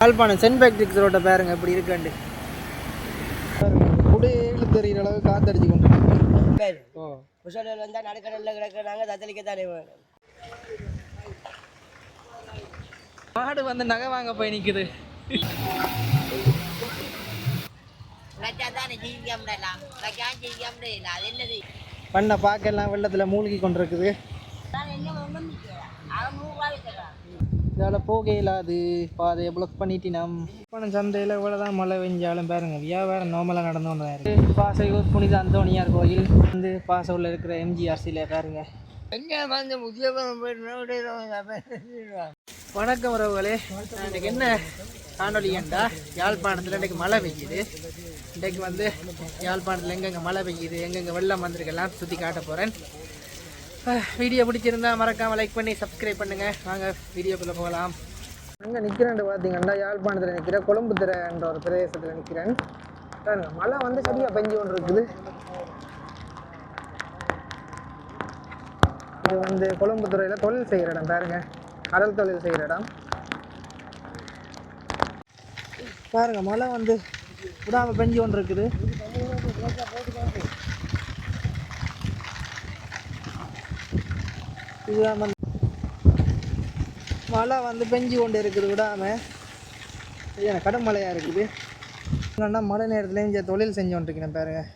Yazhpanam send பேக்ட்ரிக்ஸ் ரோட்டை பாருங்க இப்படி இருக்குண்டு குடையில தெரிகிற அளவு காத்தடிச்சு கொண்டு ஓ. புஷடல் வந்தால் நடுக்கடலில் கிடக்கிறாங்க தத்தளிக்க தானே மாடு வந்து நகை வாங்க போய் நிக்குது. பண்ண பார்க்கலாம் வெள்ளத்துல மூழ்கி கொண்டிருக்குது. இதால் போகையில் அது பாதையை பிளாக் பண்ணிட்டினோம். பணம் சந்தையில் இவ்வளோதான் மழை பெஞ்சாலும் பாருங்க வியாபாரம் நார்மலாக நடந்து கொண்டு தான் இருக்கு பாசையூர் புனித அந்தோணியார் கோயில். வந்து பாசையில் இருக்கிற எம்ஜிஆர் சிலை பாருங்க. எங்கே வந்து முதியவன் வணக்கம் உறவுகளே. இன்னைக்கு என்ன காணொலி ஏண்டா யாழ்ப்பாணத்தில் இன்றைக்கு மழை பெய்யுது. இன்றைக்கு வந்து யாழ்ப்பாணத்தில் எங்கெங்கே மழை பெய்யுது எங்கெங்கே வெள்ளம் வந்திருக்கெல்லாம் சுற்றி காட்ட போகிறேன் வீடியோ பிடிச்சிருந்தா மறக்காமல் லைக் பண்ணி சப்ஸ்கிரைப் பண்ணுங்கள் வாங்க வீடியோக்குள்ளே போகலாம். அங்கே நிற்கிறேன் பார்த்தீங்கன்னா யாழ்ப்பாணத்தில் நிற்கிறேன் கொழும்புத்துறைன்ற ஒரு பிரதேசத்தில் நிற்கிறேன் பாருங்க மழை வந்து சரியாக பெஞ்சு கொண்டு இருக்குது இது வந்து கொழும்புத்துறையில் தொழில் செய்கிற இடம் பாருங்க. கடல் தொழில் செய்கிற இடம். பாருங்க மழை வந்து விடாமல் பெஞ்சு கொண்டு இருக்குது இதுதான் வந்து மழை வந்து பெஞ்சு கொண்டு இருக்குது விடாமல் சரியான கடும் மழையாக இருக்குது? என்னென்னா மழை நேரத்துலேயும் இங்கே தொழில் செஞ்சு கொண்டிருக்கிறேன் பாருங்கள்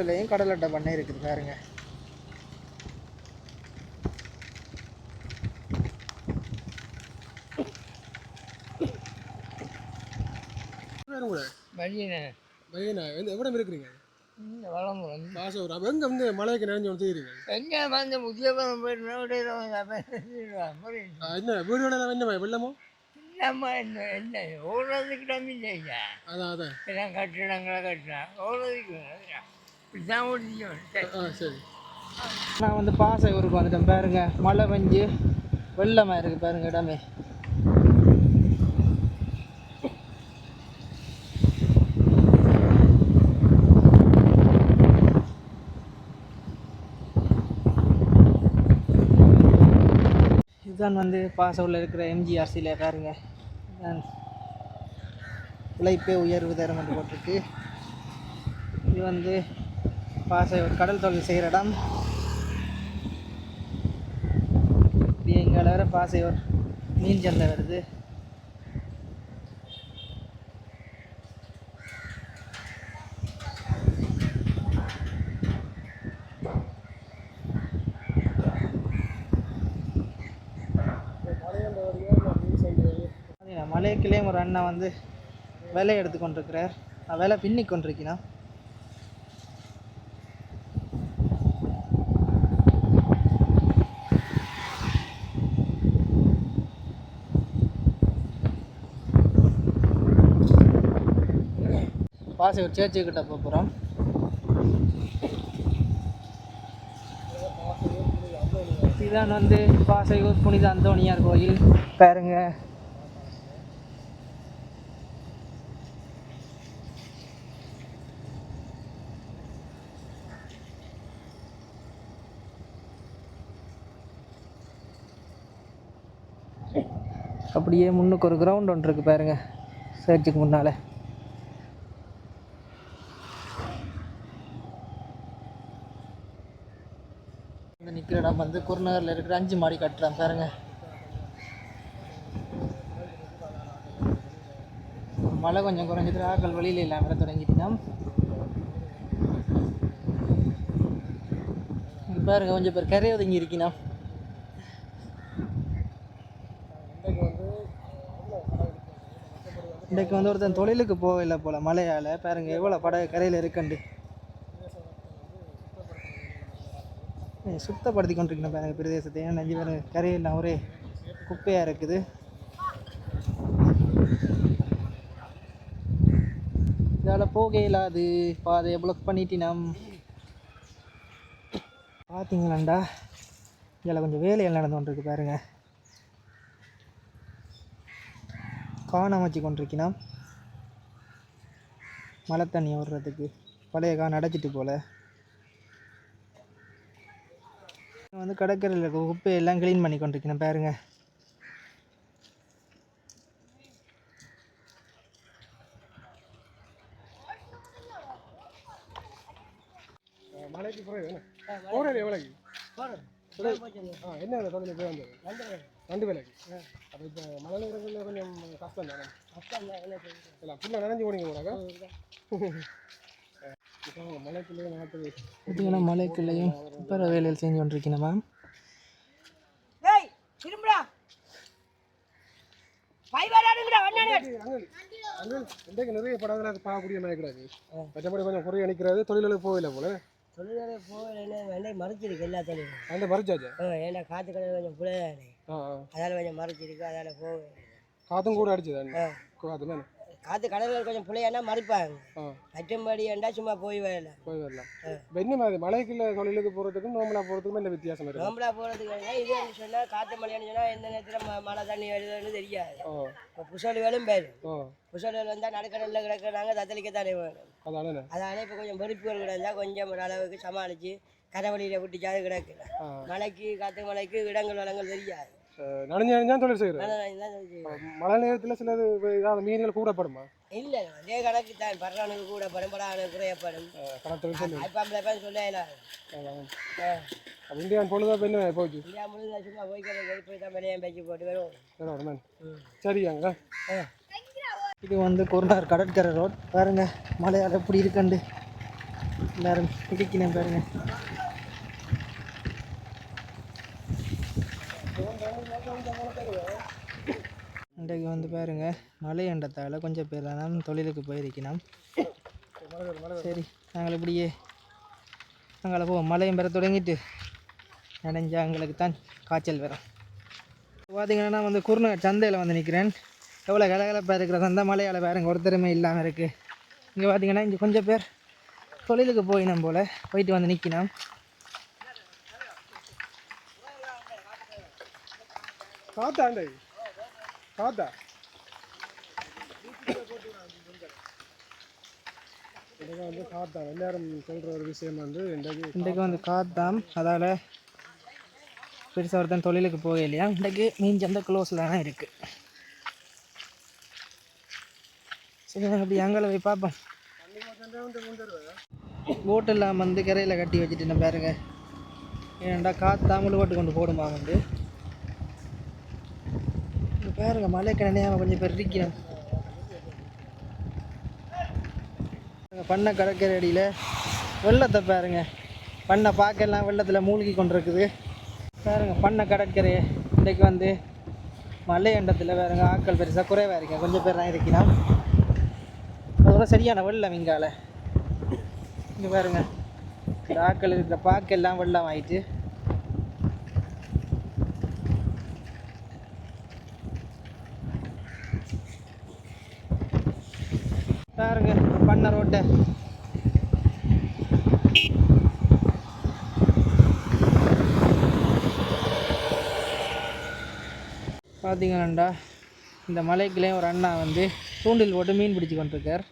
கொழும்புத்துறையிலையும் கடல் அட்டை பண்ணை இருக்குது பாருங்க. மதியனே? பையனா எந்த எவ்வளோ இருக்கிறீங்க? வளமுடன் பாசம் எங்கே வந்து மலைக்கு நினைஞ்சு வந்து எங்கே வந்து என்ன? வீடு என்ன வெள்ளமோ? நம்ம என்ன என்ன? ஓடுறதுக்கு இல்லையா? அதான் அதான். எல்லாம் கட்டிடங்களை கட்டுறான். ஓடுறதுக்கு ஆ சரி. நான் வந்து பாசை ஊருக்கு வந்துட்டேன். பாருங்க மழை பெஞ்சு வெள்ளமாக இருக்குது பாருங்க இடமே. இதுதான் வந்து பாசவில் இருக்கிற எம்ஜிஆர் சிலை பாருங்க. உழைப்பே உயர்வு தரும் என்று போட்டிருக்கு இது வந்து பாசை ஒரு கடல் தொழில் செய்கிற இடம். இப்படி எங்களை வேறு பாசை ஒரு மீன் சந்தை வருது. பார்த்தீங்கன்னா, மலைக்கிலேயும் ஒரு அண்ணன் வந்து விலை எடுத்து கொண்டிருக்கிறார். வேலை விலை பின்னி கொண்டிருக்கிறான். பாசி ஒரு சேர்ச்சி கிட்ட போகிறோம் இதுதான் வந்து பாசையூர் புனித அந்தோணியார் கோயில். பாருங்க. அப்படியே முன்னுக்கு ஒரு கிரவுண்ட் ஒன்று இருக்கு பாருங்க. சர்ச்சுக்கு முன்னால. வந்து குருநகரில் இருக்கிற அஞ்சு மாடி கட்டுறேன் பாருங்க. மழை கொஞ்சம் குறைஞ்சிட்டு ஆக்கள் வழியில் இல்லாமல் வர தொடங்கிட்டோம். இங்க பாருங்க கொஞ்சம் பேர் கரையை ஒதுங்கி இருக்கணும். இன்றைக்கு வந்து ஒருத்தன் தொழிலுக்கு போகல போல் மழையால். பாருங்க எவ்வளோ படகு கரையில் இருக்கண்டு சுத்தப்படுத்தி கொண்டிருக்கணும் பாருங்க பிரதேசத்தை ஏன்னா அஞ்சு பேர் ஒரே குப்பையாக இருக்குது. இதால் போக இல்லாது பாதையை பிளாக் பண்ணிட்டினம் பார்த்தீங்களாண்டா இதில் கொஞ்சம் வேலைகள் நடந்து கொண்டிருக்கு பாருங்க. கான் அமைச்சு கொண்டிருக்கணும் மழை தண்ணி ஓடுறதுக்கு. பழைய கான் அடைச்சிட்டு போல. வந்து கடற்கரையில் இருக்க குப்பை எல்லாம் க்ளீன் பண்ணி கொண்டிருக்கணும் பாருங்க. மலைக்கு போகிறது என்ன? போகிறது எவ்வளோக்கு ஆ என்ன அந்த தொழில் போய் வந்தது ரெண்டு வேலைக்கு அப்போ இப்போ மழை நேரங்களில் கொஞ்சம் கஷ்டம் தானே இல்லை ஃபுல்லாக நனைஞ்சு போனீங்க நாட்டு பார்த்தீங்கன்னா மலைக்குள்ளேயும் இப்போ வேலையில் செஞ்சு கொண்டிருக்கணும் மேம் ஏய் திரும்புடா. பை வரானுங்கடா வண்ணானே அங்கே அங்கே இன்றைக்கு நிறைய படங்கள் அது பார்க்கக்கூடிய கிடையாது மற்றபடி கொஞ்சம் குறைய நிற்கிறது தொழிலுக்கு போகல போல. தொழிலாளி போகலன்னு வெள்ளை மறைச்சிருக்கு எல்லா தொழிலும் அந்த மறைச்சாச்சா ஏன்னா காற்று கடல் கொஞ்சம் புலையானே அதால் கொஞ்சம் மறைச்சிருக்கு அதால் போக காற்றும் கூட அடிச்சது. ஆ. காற்று தானே காற்று கடல்கள் கொஞ்சம் புலையானா மறைப்பாங்க. மற்றபடி ஏண்டா சும்மா போய் வரல. போய் வரலாம் என்ன மாதிரி மலைக்குள்ள தொழிலுக்கு போகிறதுக்கும் நோம்பலாக போகிறதுக்கும் என்ன வித்தியாசம் இருக்கு? நோம்பலா போகிறதுக்கு இது சொன்னால் காற்று மழையான்னு சொன்னால் எந்த நேரத்தில் மழை தண்ணி வருதுன்னு தெரியாது. இப்போ புசல் வேலும் ஓ புசல் வந்தால் நடுக்கடலில் கிடக்கிறாங்க தத்தளிக்கத்தானே வேணும். அதானே? அதனால இப்போ கொஞ்சம் வெறுப்புகள் கிடந்தா கொஞ்சம் ஒரு அளவுக்கு சமாளித்து கரைவழியில் விட்டுச்சாது கிடக்குது ஆ. மழைக்கு காற்று மழைக்கு இடங்கள் வளங்கள் தெரியாது. நனைஞ்சு நனைஞ்சா தொழில் செய்கிறேன்? மழை நேரத்தில் சிலது ஏதாவது மீன்கள் கூடப்படுமா? இல்லை அதே கணக்கு தான். பர்றானுக்கு கூட படும் படானுக்கு குறையப்படும் கணக்கு சொல்லி இந்தியான் பொழுதா என்ன போச்சு? இந்தியா முழுக்க சும்மா போய் கிடக்கு போய் தான் வெளியே பேச்சு போட்டு வரும் சரியாங்க இது வந்து குருநார் கடற்கரை ரோட். பாருங்க மலையால் எப்படி இருக்குண்டு எல்லாரும் பிடிக்கணும் பாருங்க. இன்றைக்கு வந்து பாருங்க மலையண்டத்தால் கொஞ்சம் பேர் தான் தொழிலுக்கு போயிருக்கணும். சரி நாங்கள் இப்படியே நாங்கள் போவோம் மலையும் பெற தொடங்கிட்டு நனைஞ்சா எங்களுக்கு தான் காய்ச்சல் வரும். பார்த்தீங்கன்னா நான் வந்து குருநாட் சந்தையில் வந்து நிற்கிறேன் எவ்வளோ கலகலப்பாக இருக்கிற அந்த மலையால் பாருங்க ஒருத்தருமே இல்லாமல் இருக்குது இங்கே பார்த்தீங்கன்னா இங்கே கொஞ்சம் பேர் தொழிலுக்கு போயினோம் போல் போயிட்டு வந்து நிற்கினோம் காத்தாண்டை. காத்தா இதுக்கு வந்து காத்தா எல்லாரும் சொல்கிற ஒரு விஷயம் வந்து இன்றைக்கு இன்றைக்கு வந்து காத்தாம். அதால் பெருசாக ஒருத்தன் தொழிலுக்கு போக இல்லையா? இன்றைக்கு மீன் சந்தை க்ளோஸில் தான் இருக்குது சரி அப்படி அங்கே போய் பார்ப்போம். போட்டெல்லாம் வந்து கரையில் கட்டி வச்சுட்டு நம்ம பாருங்க. ஏன்டா காத்தாமல் போட்டு கொண்டு போடுமா வந்து. இங்கே பாருங்க மழை கிணனையாக கொஞ்சம் பேர் இருக்கிறோம் பண்ண கடற்கரை அடியில் வெள்ளத்தை பாருங்க. பண்ணை பார்க்கலாம் வெள்ளத்தில் மூழ்கி கொண்டிருக்குது. பாருங்க பண்ண கடற்கரை இன்றைக்கு வந்து மலையண்டத்தில் பாருங்க ஆட்கள் பெருசாக குறைவாக இருக்கேன் கொஞ்சம் பேர் தான் இருக்கிறோம். அதோட சரியான வெள்ளம் இங்கால. இங்கே பாருங்க இந்த ஆட்கள் இருக்கிற பாக்கெல்லாம் வெள்ளம் ஆயிட்டு பாருங்க பண்ண ரோட்டை பார்த்தீங்கன்னாண்டா இந்த மலைக்குள்ளே ஒரு அண்ணா வந்து தூண்டில் போட்டு மீன் பிடிச்சி கொண்டிருக்கார்.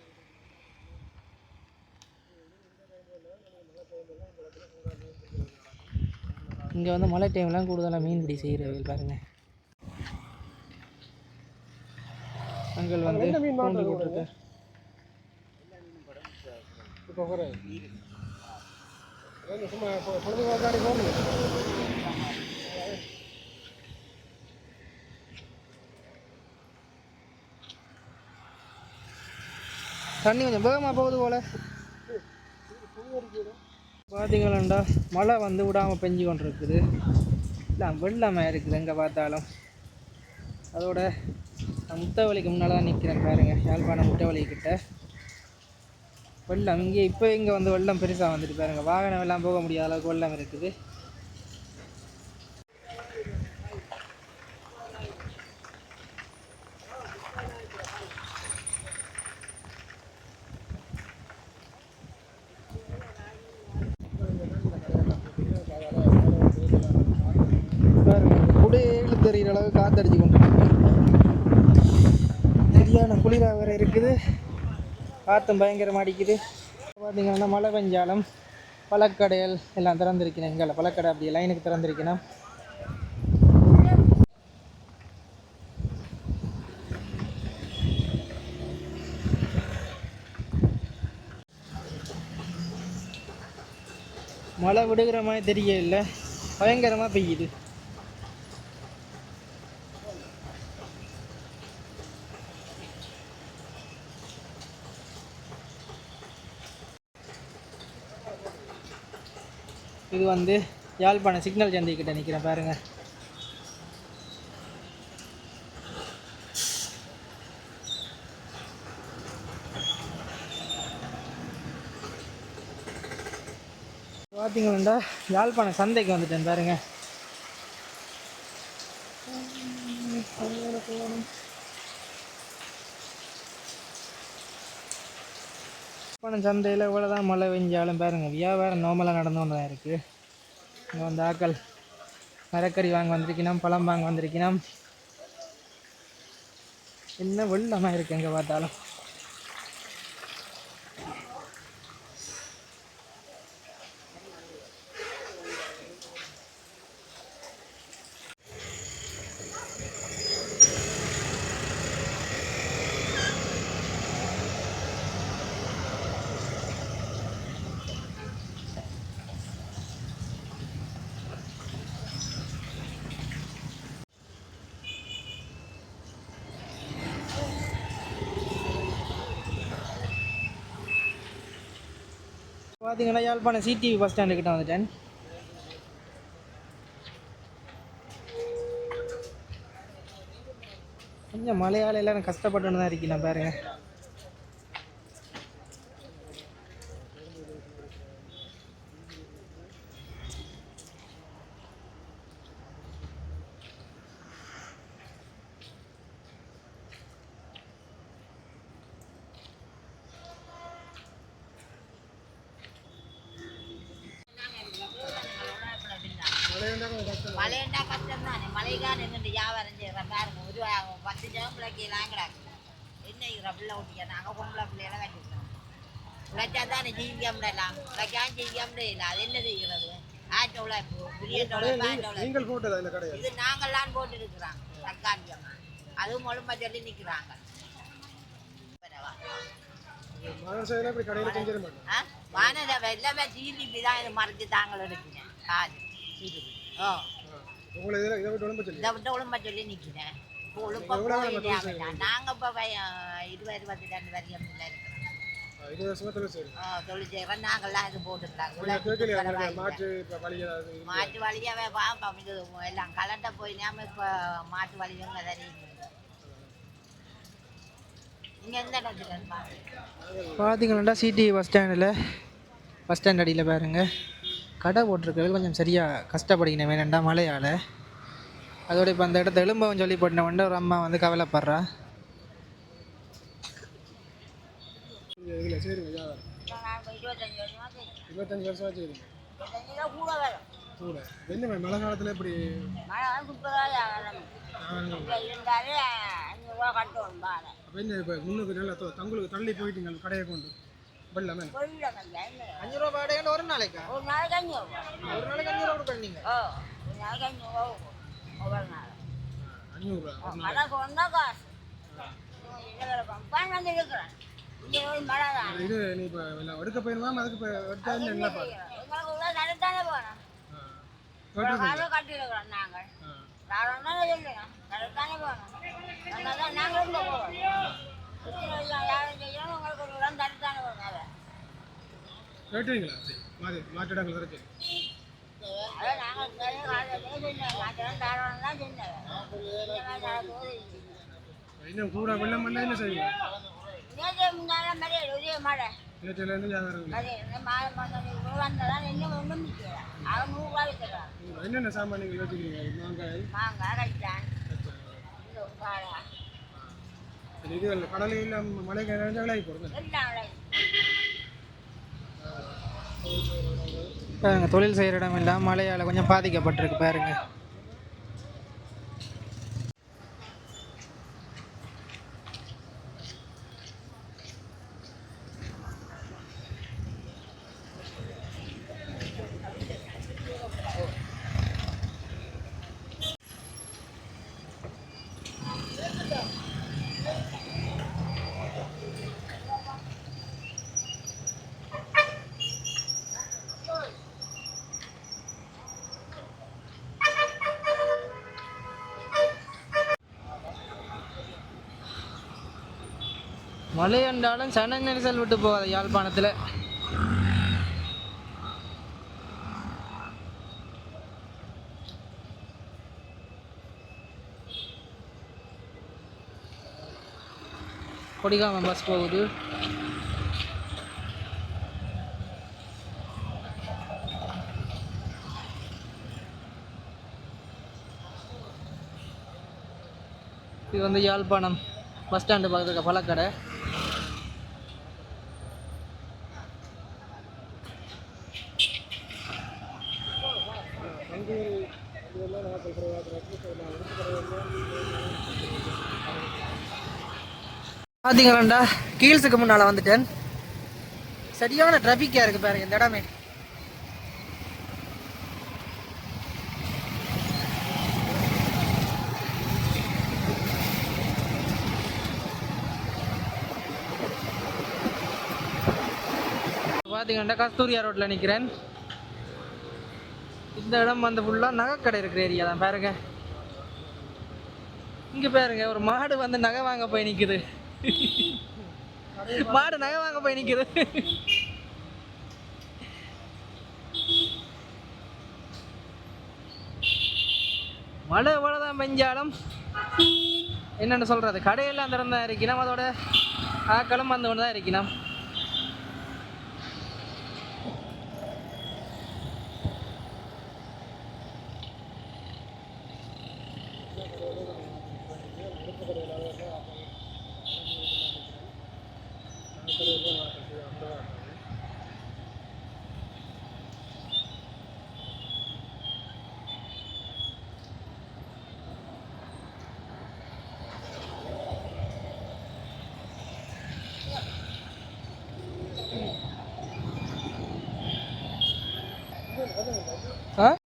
இங்கே வந்து மழை டைம்லாம் கூடுதலாக மீன் பிடி செய்கிறவர்கள் பாருங்க. அங்கே வந்து தூண்டில் போட்டிருக்கார். இப்போ சும்மா போகணும் தண்ணி கொஞ்சம் வேகமாக போகுது போல. பார்த்தீங்களா மழை வந்து விடாமல் பெஞ்சு கொண்டு இருக்குது இல்லை வெள்ளமாக இருக்குது எங்கே பார்த்தாலும். அதோட நான் முன்னால் தான் நிற்கிறேன் பாருங்கள் யாழ்ப்பாணம் முத்தவழிக்கிட்ட வெள்ளம் இங்கே இப்போ இங்கே வந்து வெள்ளம் பெருசாக வந்துட்டு பாருங்கள் வாகனம் எல்லாம் போக முடியாத அளவுக்கு வெள்ளம் இருக்குது சரியான குளிராக வேறு இருக்குது காற்றும் பயங்கரமாக அடிக்குது. பார்த்தீங்கன்னா மழை பெஞ்சாலும் பழக்கடைகள் எல்லாம் திறந்திருக்கணும் எங்களை பழக்கடை அப்படி லைனுக்கு திறந்திருக்கணும் மழை விடுகிற மாதிரி தெரியல. பயங்கரமாக பெய்யுது. இது வந்து யாழ்ப்பாணம் சிக்னல் சந்தை கிட்ட நிற்கிறேன் பாருங்க பார்த்தீங்கன்னா யாழ்ப்பாணம் சந்தைக்கு வந்துட்டேன் பாருங்கள் யாழ்ப்பாணம் சந்தையில் இவ்வளோதான் மழை பெஞ்சாலும் பாருங்கள் வியாபாரம் நார்மலாக நடந்து கொண்டு தான் இருக்குது இங்கே வந்து ஆக்கள் மரக்கறி வாங்க வந்திருக்கணும் பழம் வாங்க வந்திருக்கணும் என்ன வெள்ளமாக இருக்குது எங்கே பார்த்தாலும். பார்த்தீங்கன்னா யாழ்ப்பாணம் சிடிவி பஸ் ஸ்டாண்டு கிட்ட வந்துட்டேன். கொஞ்சம் மலையாள எல்லாம் கஷ்டப்பட்டுன்னு தான் இருக்கீங்களா பாருங்க. மழைண்டா கஷ்டம் தானே மழைக்கான நின்று வியாபாரம் செய்கிறேன் பாருங்க ஒரு பத்து ஜனம் பிள்ளைக்கெல்லாம் கிடக்கு என்ன இருக்கிற பிள்ளை ஊட்டிக்க நாங்கள் பொம்பளை பிள்ளையெல்லாம் கட்டிக்கிறோம் உழைச்சா தானே ஜீவிக்க முடியலாம் உழைக்காம ஜீவிக்க முடியல. அது என்ன செய்கிறது ஆட்ட உழைப்பு நீங்கள் போட்டதா இந்த இது நாங்கள்லாம் போட்டு இருக்கிறாங்க தற்காலிகமாக அதுவும் ஒழும்பா சொல்லி நிற்கிறாங்க வானத எல்லாமே ஜிடிபி தான் இது மறைச்சு தாங்கள் காது ஜிடிபி. ஓ உங்களை இதில் இதை விட்டு உடம்பு சொல்லி இதை விட்டு சொல்லி நிற்கிறேன் இப்போ போயிட்டாங்க நாங்கள் இப்போ இருபது இருபத்தி ரெண்டு வரைக்கும் இருக்கிறோம். இருபது வருஷமா தொழில் சரி ஆ, தொழில் செய்கிறோம் நாங்கள்லாம் இது போட்டுக்கலாம். ஏதாவது மாட்டு வழியாவே பார்ப்போம் இது எல்லாம் கலண்ட போய் நாம இப்போ மாட்டு வழியும் தெரியும் பார்த்தீங்கன்னா சிடிவி பஸ் ஸ்டாண்டில் பஸ் ஸ்டாண்ட் அடியில் பாருங்க. கடை போட்டிருக்கிறது கொஞ்சம் சரியாக கஷ்டப்படிக்கணும் வேணாண்டா மழையால் அதோட இப்போ அந்த இடத்த எலும்பவன் சொல்லி போட்டின ஒரு அம்மா வந்து கவலைப்படுறா. இருபத்தஞ்சி வருஷமா தான் கூட என்ன மழை காலத்தில் பாரு அப்போ என்ன இப்போ முன்னுக்கு நல்லா தொ- தங்களுக்கு தள்ளி போயிட்டீங்க கடையை கொண்டு? வெள்ளாமே கொள்ள கஞ்சா அஞ்சு ரூபா வாடகைன்னு ஒரு நாளைக்கா ஒரு நாளைக்கு அஞ்சூறுரூவா ஒரு நாளைக்கு அஞ்சு ரூபா ஓ ஒரு நாளைக்கு அஞ்சூறுரூவா ஒவ்வொரு நாள் அஞ்சூறுரூவா மழை கொண்டா காசு பான் வந்து இருக்கிறேன் இங்கே ஒரு மழை தான் இது நீ இப்போ எடுக்க போயிருந்தா அதுக்கு இப்போ எடுத்தா என்ன போனோம் நாங்கள் நாங்களும் போவோம் கேட்டுவீங்களா சரி மாற்றி மாற்றிடங்கள் இருக்கு இன்னும் கூட வெள்ளம் வந்தால் என்ன செய்வீங்க? என்னென்ன சாமான் நீங்கள் வச்சுக்கிறீங்க மாங்காய். மாங்காய் ரைட்டான் இந்த வாழை சரி, இது இல்லை கடலையில் நிறைஞ்ச விலைக்கு போடுங்க தொழில் செய்கிற இடம் எல்லாம் மழையால் கொஞ்சம் பாதிக்கப்பட்டிருக்கு பாருங்க மழை என்றாலும் சன நெரிசல் விட்டு போகாது யாழ்ப்பாணத்தில். கொடிகாமம் பஸ் போகுது. இது வந்து யாழ்ப்பாணம் பஸ் ஸ்டாண்டு பக்கத்துக்கு பழக்கடை. பார்த்தீங்களாண்டா கீழ்ஸுக்கு முன்னால் வந்துட்டேன். சரியான டிராஃபிக்காக இருக்குது பாருங்க இந்த இடமே. பார்த்தீங்கன்னா கஸ்தூரியா ரோட்டில் நிற்கிறேன் இந்த இடம் வந்து ஃபுல்லாக நகைக்கடை இருக்கிற ஏரியா தான் பாருங்க. இங்கே பாருங்க ஒரு மாடு வந்து நகை வாங்க போய் நிற்குது மாடு நகை வாங்க போய் நிற்குது மழை எவ்வளோதான் பெஞ்சாலும் என்னென்னு சொல்கிறது கடையெல்லாம் திறந்தா இருக்கணும் அதோட ஆக்களும் வந்து கொண்டு தான் இருக்கணும்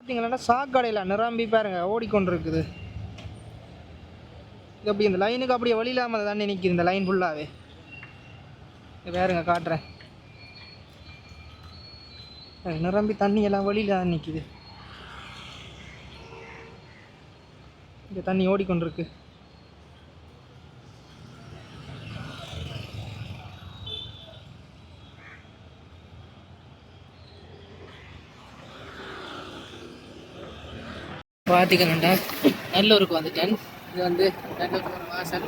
பார்த்தீங்களா சாக்கடையில் நிரம்பி பாருங்க ஓடிக்கொண்டிருக்குது. இது அப்படி இந்த லைனுக்கு அப்படியே வழி இல்லாமல் தானே நிற்கிது இந்த லைன் ஃபுல்லாகவே வேறுங்க பாருங்க காட்டுறேன். நிரம்பி தண்ணி எல்லாம் வழியில் தான் நிற்கிது இந்த தண்ணி ஓடிக்கொண்டிருக்கு. பார்த்திக்கணுண்டா நல்லூருக்கு வந்துட்டேன். இது வந்து நல்லூர் ஒரு வாசல்.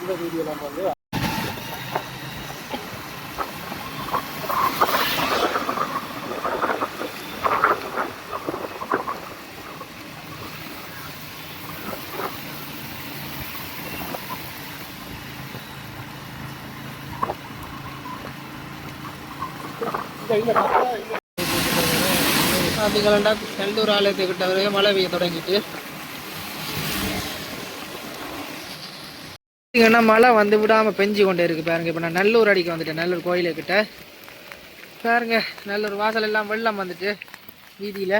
இந்த வீடியோ நம்ம வந்து பார்த்தீங்களா நல்லூர் ஆலயத்துக்கிட்ட வரைக்கும் மழை பெய்ய தொடங்கிட்டு. பார்த்தீங்கன்னா மழை வந்து விடாமல் பெஞ்சு கொண்டே இருக்கு பாருங்க. இப்போ நான் நல்லூர் அடிக்க வந்துட்டேன் நல்லூர் கோயிலுக்கிட்ட. பாருங்க நல்லூர் வாசல் எல்லாம் வெள்ளம் வந்துட்டு வீதியில்.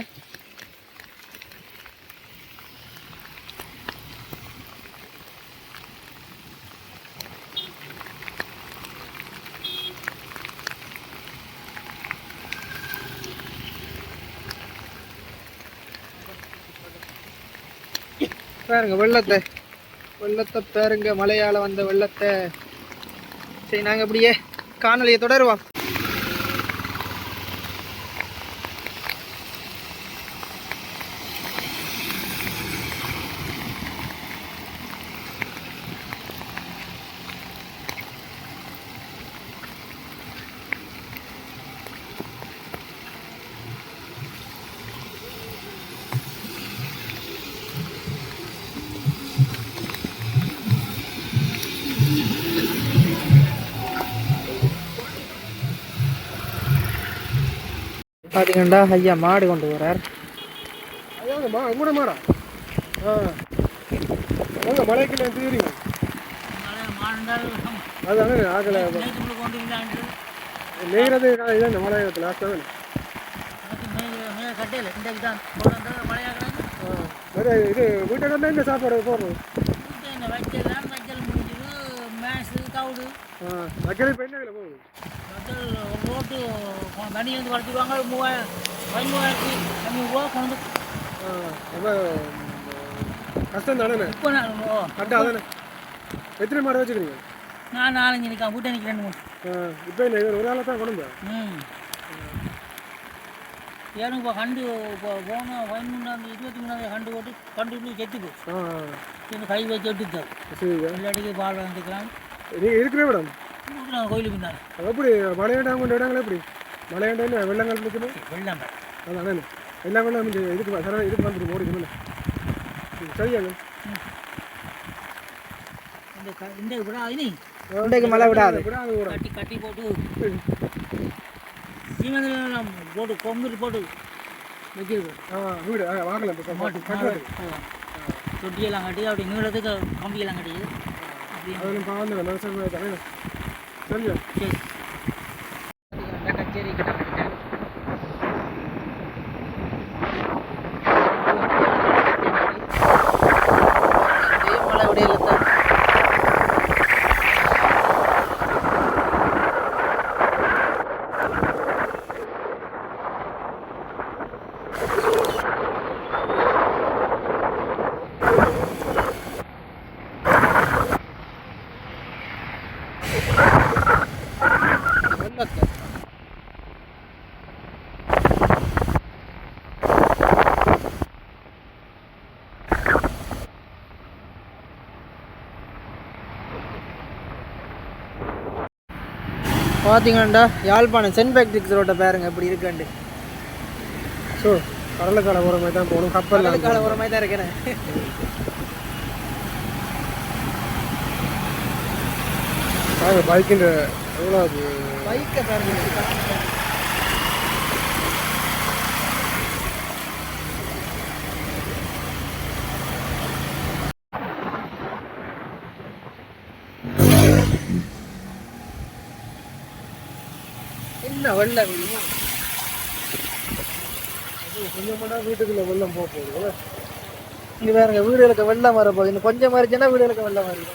பாருங்க வெள்ளத்தை. வெள்ளத்தை பாருங்க மலையால் வந்த வெள்ளத்தை. சரி நாங்கள் அப்படியே காணொலியை தொடருவோம். பார்த்தீங்கன்னா ஐயா மாடு கொண்டு வரார். அதாவது மா கூட மாடா? ஆ. மலைக்குள்ள தெரியுங்க அதானே ஆகலை நெய்கிறது இதான் மலையத்தில் லாஸ்ட்டாக இது வீட்டை இந்த சாப்பாடு போடுறோம் இப்போ என்ன போகுது? ரோட்டு தண்ணி வந்து வளர்த்துருவாங்க மூவாயிரம் பதிமூவாயிரத்தி ஐநூறுரூவா கொண்டு கஷ்டம் தானே இப்போ கட்டா தானே? எத்தனை மாடு வச்சுக்கிறீங்க? நான் நாலஞ்சு வீட்டை நிற்க ரெண்டு மூணு இப்போ இல்லை ஒரு ஆளை தான் கொண்டு ம். ஏன்னா இப்போ கண்டு இப்போ போன பதிமூணாம் இருபத்தி மூணாம் கண்டு போட்டு கண்டு விட்டு செத்து போச்சு. ஆ இந்த கை வச்சு சரிங்க இல்லாட்டிக்கு பால் வந்துக்கலாம் நீங்கள் இருக்கிற நாங்கள் கோயிலுக்கு அது எப்படி மலையாண்டம் கொண்ட இடங்கள் எப்படி? மலையாண்டம் வெள்ளங்கள் இருக்குது. வெள்ளம் அதான் எல்லா வெள்ளம் இந்த இதுக்கு வ- சர இதுக்கு வந்துடும் ஓடிக்கணும் சரியாங்க இந்த க- இந்த விடா இனி. இன்றைக்கு மழை விடாது. விடாது விடாது கட்டி கட்டி போட்டு சீமந்தெல்லாம் போட்டு கொங்குட்டு போட்டு வைக்கிறது. ஆ வீடு ஆ வாங்கலாம் தொட்டியெல்லாம் கட்டி அப்படி நீளத்துக்கு கம்பியெல்லாம் கட்டி. அப்படி அதில் பாவம் நரசம் பார்த்தீங்கன்னாண்டா யாழ்ப்பாணம் சென்ட் பேக்ட்ரிக்ஸ் ரோட்டை பாருங்க இப்படி இருக்குண்டு ஸோ கடலைக்கால மாதிரி தான் போகணும். கப்பல் கால ஒரு மாதிரி தான் இருக்கிறேன் பைக்கின்ற எவ்வளோ அது? பைக்கை பாருங்க. என்ன வெள்ளம். கொஞ்சம் மட்டும் வீட்டுக்குள்ளே வெள்ளம் போக போகுது இங்கே பாருங்க வீடுகளுக்கு வெள்ளம் வரப்போகுது. இன்னும் கொஞ்சம் மாறிச்சுன்னா வீடுகளுக்கு வெள்ளம் வருது